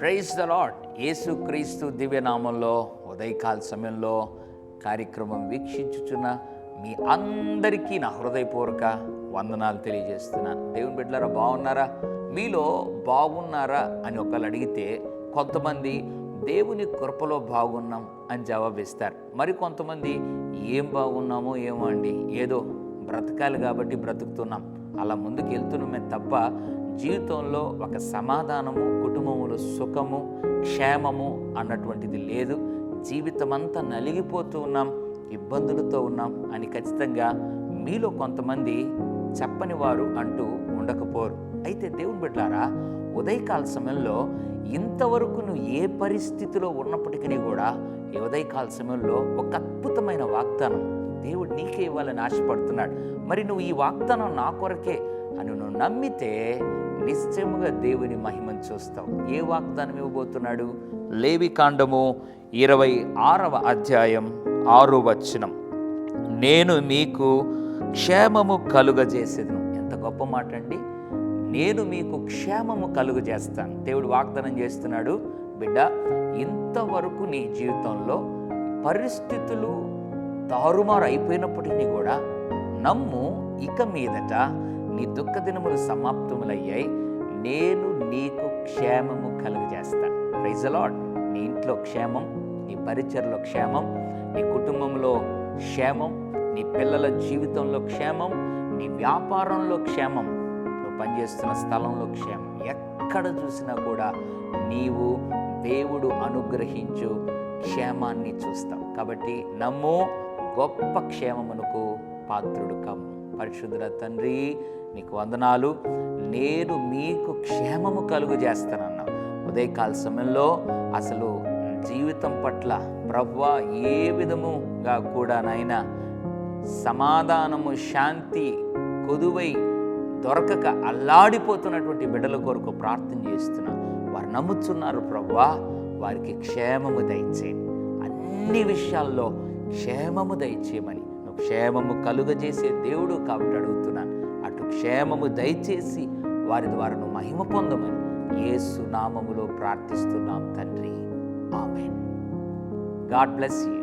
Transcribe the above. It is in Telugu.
ప్రైజ్ ద లాడ్ యేసుక్రీస్తు దివ్యనామంలో ఉదయకాల సమయంలో కార్యక్రమం వీక్షించుచున్న మీ అందరికీ నా హృదయపూర్వక వందనాలు తెలియజేస్తున్నాను. దేవుని బిడ్డలారా బాగున్నారా? మీలో బాగున్నారా అని ఒకళ్ళు అడిగితే కొంతమంది దేవుని కృపలో బాగున్నాం అని జవాబిస్తారు. మరి కొంతమంది ఏం బాగున్నామో ఏమో అండి ఏదో బ్రతకాలి కాబట్టి బ్రతుకుతున్నాం. అలా ముందుకు వెళ్తున్నామే తప్ప జీవితంలో ఒక సమాధానము కుటుంబములో సుఖము క్షేమము అన్నటువంటిది లేదు. జీవితం అంతా నలిగిపోతూ ఉన్నాం ఇబ్బందులతో ఉన్నాం అని ఖచ్చితంగా మీలో కొంతమంది చెప్పని వారు అంటూ ఉండకపోరు. అయితే దేవుని బిడ్డారా ఉదయకాల సమయంలో ఇంతవరకు నువ్వు ఏ పరిస్థితిలో ఉన్నప్పటికీ కూడా ఈ ఉదయకాల సమయంలో ఒక అద్భుతమైన వాగ్దానం దేవుడు నీకే ఇవ్వాలని ఆశపడుతున్నాడు. మరి నువ్వు ఈ వాగ్దానం నా కొరకే అని నువ్వు నమ్మితే నిశ్చయముగా దేవుని మహిమను చూస్తావు. ఏ వాగ్దానం ఇవ్వబోతున్నాడు? లేవి కాండము ఇరవై ఆరవ అధ్యాయం ఆరో వచనం. నేను మీకు క్షేమము కలుగజేసేదను. ఎంత గొప్ప మాట అండి నేను మీకు క్షేమము కలుగజేస్తాను. దేవుడు వాగ్దానం చేస్తున్నాడు బిడ్డ ఇంతవరకు నీ జీవితంలో పరిస్థితులు తారుమారు అయిపోయినప్పటికీ కూడా నమ్ము ఇక మీదట నీ దుఃఖ దినములు సమాప్తములయ్యాయి. నేను నీకు క్షేమము కలుగజేస్తాను. ప్రైజ్ లాడ్ నీ ఇంట్లో క్షేమం నీ పరిచయలో క్షేమం నీ కుటుంబంలో క్షేమం నీ పిల్లల జీవితంలో క్షేమం నీ వ్యాపారంలో క్షేమం పనిచేస్తున్న స్థలంలో క్షేమం. ఎక్కడ చూసినా కూడా నీవు దేవుడు అనుగ్రహించు క్షేమాన్ని చూస్తాం కాబట్టి నమ్ము గొప్ప క్షేమమునకు పాత్రుడు కమ్ము పరిశుద్ధుల తండ్రి నీకు వందనాలు. నేను మీకు క్షేమము కలుగు చేస్తానన్నా. ఉదయకాల సమయంలో అసలు జీవితం పట్ల ప్రవ్వ ఏ విధముగా కూడా నాయన సమాధానము శాంతి కొదువై దొరకక అల్లాడిపోతున్నటువంటి బిడ్డల కొరకు ప్రార్థన చేస్తున్నా. వారు నమ్ముతున్నారు ప్రవ్వా వారికి క్షేమము దయచేయండి. అన్ని విషయాల్లో క్షేమము దయచేయమని. నువ్వు క్షేమము కలుగజేసే దేవుడు కాబట్టి అడుగుతున్నాను. అటు క్షేమము దయచేసి వారి ద్వారా నువ్వు మహిమ పొందమని ఏసునామములో ప్రార్థిస్తున్నాం తండ్రి. ఆమెన్. God bless you.